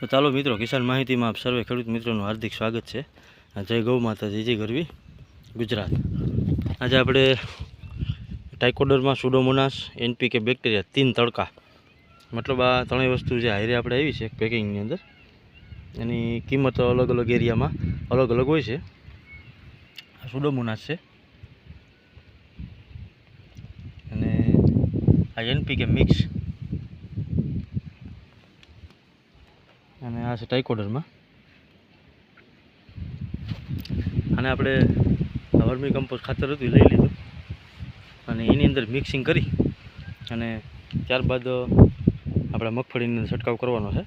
તો ચાલો મિત્રો, કિસાન માહિતીમાં આપ સર્વે ખેડૂત મિત્રોનું હાર્દિક સ્વાગત છે. જય ગૌ માતા જય ગરવી ગુજરાત. આજે આપણે ટાઇકોડરમાં સુડોમોનાસ, એનપીકે બેક્ટેરિયા તીન તડકા. મતલબ આ ત્રણેય વસ્તુ જે હાઈરે આપણે આવી છે પેકિંગની અંદર. એની કિંમત અલગ અલગ એરિયામાં અલગ અલગ હોય છે. સુડોમોનાસ છે. અને આ એનપીકે મિક્સ અને આ છે ટાઇકોડરમાં અને આપણે વર્મી કમ્પોઝ ખાતર હતું લઈ લીધું. અને એની અંદર મિક્સિંગ કરી અને ત્યારબાદ આપણે મગફળીની છંટકાવ કરવાનો છે.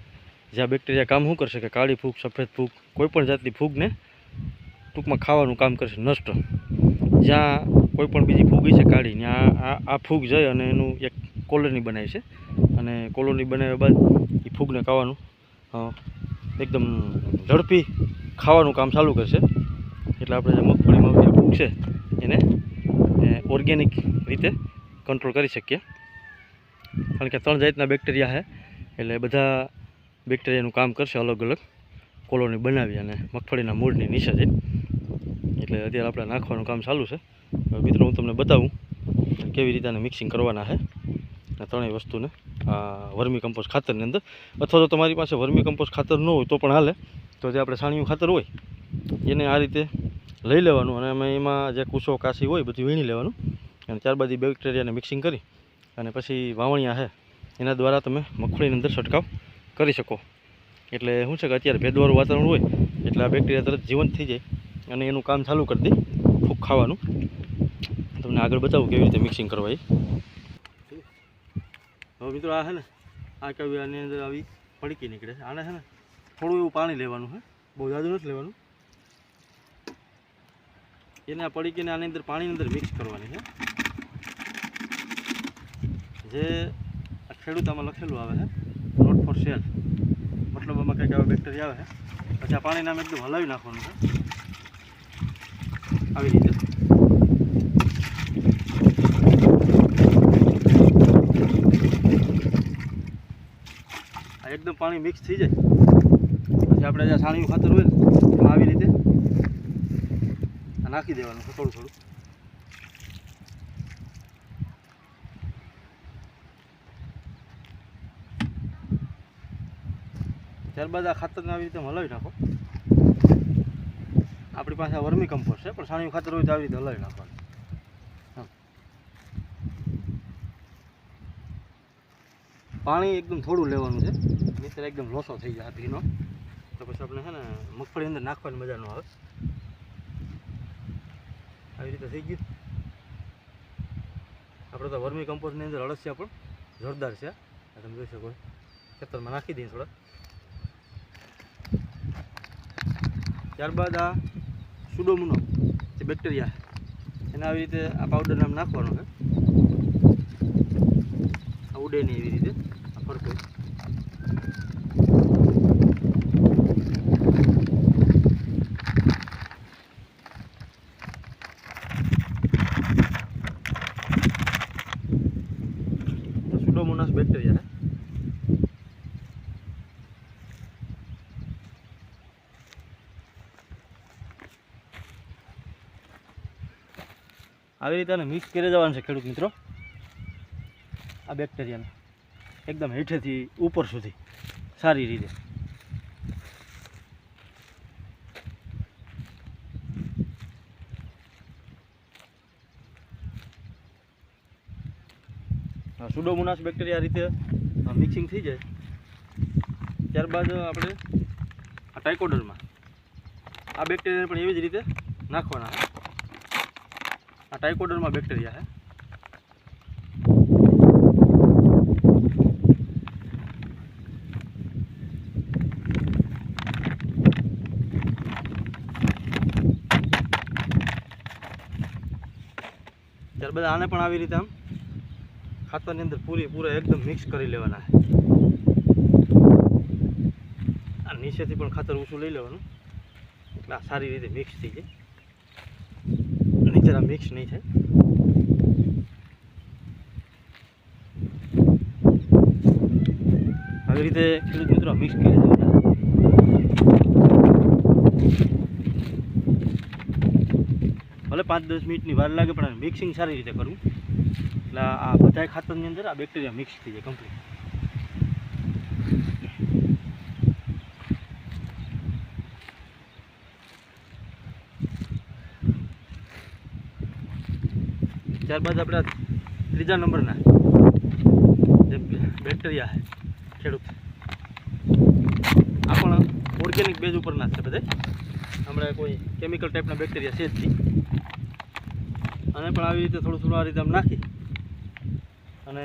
જ્યાં બેક્ટેરિયા કામ શું કરશે કે કાળી ફૂગ, સફેદ ફૂગ કોઈપણ જાતની ફૂગને ટૂંકમાં ખાવાનું કામ કરશે, નષ્ટ. જ્યાં કોઈપણ બીજી ફૂગ છે કાળી ત્યાં આ આ ફૂગ જઈ અને એનું એક કોલોની બનાવી છે. અને કોલોની બનાવ્યા બાદ એ ફૂગને ખાવાનું એકદમ ઝડપી ખાવાનું કામ ચાલુ કરશે. એટલે આપણે જે મગફળીમાં જે ભૂખ છે એને ઓર્ગેનિક રીતે કંટ્રોલ કરી શકીએ. કારણ કે ત્રણ જાતના બેક્ટેરિયા છે, એટલે બધા બેક્ટેરિયાનું કામ કરશે અલગ અલગ કોલોની બનાવી અને મગફળીના મૂળની નીચે એટલે અત્યારે આપણે નાખવાનું કામ ચાલુ છે. મિત્રો, હું તમને બતાવું કેવી રીતે આને મિક્સિંગ કરવાના છે. આ ત્રણેય વસ્તુને વર્મી કમ્પોસ્ટ ખાતરની અંદર. અથવા તો તમારી પાસે વર્મી કમ્પોસ્ટ ખાતર ન હોય તો પણ હાલે. તો જે આપણે છાણિયું ખાતર હોય, એને આ રીતે લઈ લેવાનું અને અમે એમાં જે કૂસો, કાશી હોય બધું વીણી લેવાનું. અને ત્યારબાદ એ બેક્ટેરિયાને મિક્સિંગ કરી અને પછી વાવણિયા છે એના દ્વારા તમે મગફળીની અંદર છંટકાવ કરી શકો. એટલે શું છે કે અત્યારે ભેદવાળું વાતાવરણ હોય, એટલે આ બેક્ટેરિયા તરત જીવંત થઈ જાય અને એનું કામ ચાલુ કરી દે ફૂક ખાવાનું. તમને આગળ બતાવું કેવી રીતે મિક્સિંગ કરવા એ. હવે મિત્રો આ છે ને, આ કેવી આની અંદર આવી પડકી નીકળે છે. આને છે ને થોડું એવું પાણી લેવાનું છે. બહુ જાદુ નથી લેવાનું. એને આ પડીકીને આની અંદર પાણીની અંદર મિક્સ કરવાની છે. જે ખેડૂત આમાં લખેલું આવે છે. નોટ ફોર સેલ મતલબ આમાં કંઈક આવા બેક્ટેરિયા આવે છે. પછી આ પાણીને આમ એકદમ હલાવી નાખવાનું છે. આવી રીતે. એકદમ પાણી મિક્સ થઈ જાય. પછી આપણે જે છાણિયું ખાતર હોય ને આવી રીતે નાખી દેવાનું થોડું થોડું. ત્યારબાદ આ ખાતરને આવી રીતે હલાવી નાખો. આપણી પાસે વર્મી કમ્પોસ્ટ છે, પણ છાણિયું ખાતર હોય તો આવી રીતે હલાવી નાખવાનું. પાણી એકદમ થોડું લેવાનું છે. નહીંતર એકદમ લોસો થઈ જાય ભીનો તો પછી આપણે છે ને મગફળી અંદર નાખવાની મજા ન આવે. આવી રીતે થઈ ગયું. આપણે તો વર્મી કમ્પોસ્ટની અંદર અળસિયા પણ જોરદાર છે. તમે જોઈ શકો ખેતરમાં નાખી દઈએ થોડા. ત્યારબાદ આ સુડોમુનો જે બેક્ટેરિયા એને આવી રીતે આ પાવડર નામ નાખવાનો છે. આ ઉડે નહીં એવી રીતે. આ ફરકો સુડોમોનાસ બેક્ટેરિયા આવી રીતે આને મિક્સ કરી દેવાનું છે ખેડૂત મિત્રો. આ બેક્ટેરિયાને એકદમ હેઠેથી ઉપર સુધી. સારી રીતે. સુડોમોનાસ બેક્ટેરિયા રીતે મિક્સિંગ થઈ જાય. ત્યારબાદ આપણે આ ટાઇકોડરમાં આ બેક્ટેરિયાને પણ એવી જ રીતે નાખવાના. આ ટાઇકોડરમાં બેક્ટેરિયા છે. ત્યારબાદ આને પણ આવી રીતે આમ ખાતરની અંદર પૂરી પૂરા એકદમ મિક્સ કરી લેવાના. આ નીચેથી પણ ખાતર ઊંચું લઈ લેવાનું. એટલે આ સારી રીતે મિક્સ થઈ જાય. નીચે મિક્સ નહીં થાય. આવી રીતે ખેડૂત મિત્રો મિક્સ કરી દેવાના ભલે પાંચ દસ મિનિટની વાર લાગે, પણ મિક્સિંગ સારી રીતે કરવું. એટલે આ બધા ખાતરની અંદર આ બેક્ટેરિયા મિક્સ થઈ જાય કમ્પ્લીટ ત્યારબાદ આપણે ત્રીજા નંબરના જે બેક્ટેરિયા છે, ખેડૂત. આ પણ ઓર્ગેનિક બેઝ ઉપરના છે બધે હમણાં કોઈ કેમિકલ ટાઈપના બેક્ટેરિયા છે જ નહીં. અને પણ આવી રીતે થોડું થોડું આ રીતે આમ નાખી અને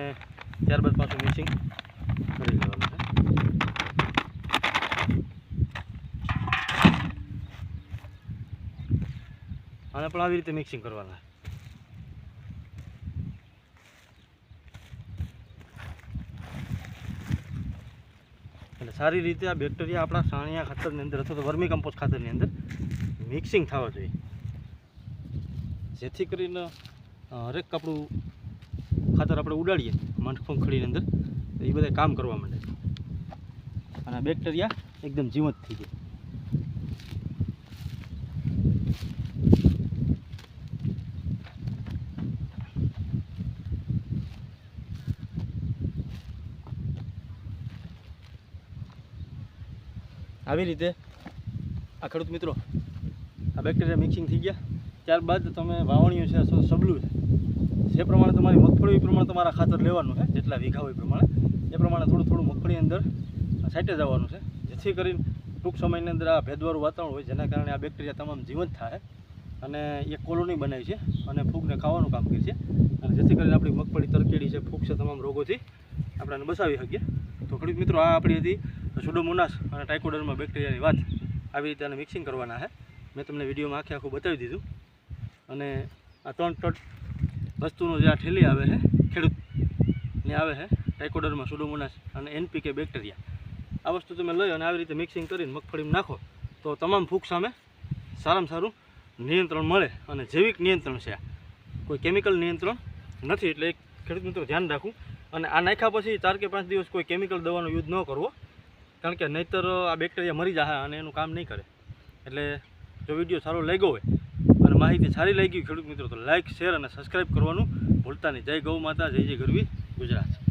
ત્યારબાદ પાછું મિક્સિંગ કરી લેવાનું છે. અને પણ આવી રીતે મિક્સિંગ કરવાના. એટલે સારી રીતે આ બેક્ટેરિયા આપણા સાણિયા ખાતરની અંદર અથવા તો વર્મી કમ્પોસ્ટ ખાતરની અંદર મિક્સિંગ થવા જોઈએ. જેથી કરીને હરેક આપણું ખાતર આપણે ઉડાડીએ મનખંખડીની અંદર, તો એ બધા કામ કરવા માંડે. અને આ બેક્ટેરિયા એકદમ જીવંત થઈ જાય આવી રીતે આ ખેડૂત મિત્રો, આ બેક્ટેરિયા મિક્સિંગ થઈ ગયા. ત્યારબાદ તમે વાવણીઓ છે સબલું છે. જે પ્રમાણે તમારી મગફળી પ્રમાણે તમારા ખાતર લેવાનું છે, જેટલા વીઘા હોય પ્રમાણે. એ પ્રમાણે થોડું થોડું મગફળી અંદર સાઈટે જવાનું છે, જેથી કરીને ટૂંક સમયની અંદર આ ભેદવાળું વાતાવરણ હોય, જેના કારણે આ બેક્ટેરિયા તમામ જીવંત થાય અને એ કોલોની બનાવી છે અને ફૂગને ખાવાનું કામ કરે છે. અને જેથી કરીને આપણી મગફળી તરકેડી છે, ફૂગ છે, તમામ રોગોથી આપણે બચાવી શકીએ. તો ખેડૂત મિત્રો, આ આપણી હતી સુડોમોનાસ અને ટાઇકોડરમાં બેક્ટેરિયાની વાત. આવી રીતે આને મિક્સિંગ કરવાના છે. મેં તમને વિડીયોમાં આખે આખું બતાવી દીધું. અને આ ત્રણ વસ્તુનું જે આ ઠેલી આવે છે ખેડૂતની આવે છે, ટાઇકોડરમાં સુડોમોનાસ અને એનપીકે બેક્ટેરિયા. આ વસ્તુ તમે લઈ અને આવી રીતે મિક્સિંગ કરીને મગફળીમાં નાખો, તો તમામ ફૂગ સામે સારામાં સારું નિયંત્રણ મળે અને જૈવિક નિયંત્રણ છે કોઈ કેમિકલ નિયંત્રણ નથી, એટલે એક ખેડૂત મિત્રો ધ્યાન રાખવું. અને આ નાખ્યા પછી ચાર કે પાંચ દિવસ કોઈ કેમિકલ દવાનો યુઝ ન કરવો, કારણ કે નહીંતર આ બેક્ટેરિયા મરી જાય અને એનું કામ નહીં કરે. એટલે જો વીડિયો સારો લાગ્યો હોય અને માહિતી સારી લાગી ખેડૂત મિત્રો, તો લાઇક શેર અને સબસ્ક્રાઈબ કરવાનું ભૂલતા નહીં. જય ગૌ માતા, જય જય ગરવી ગુજરાત.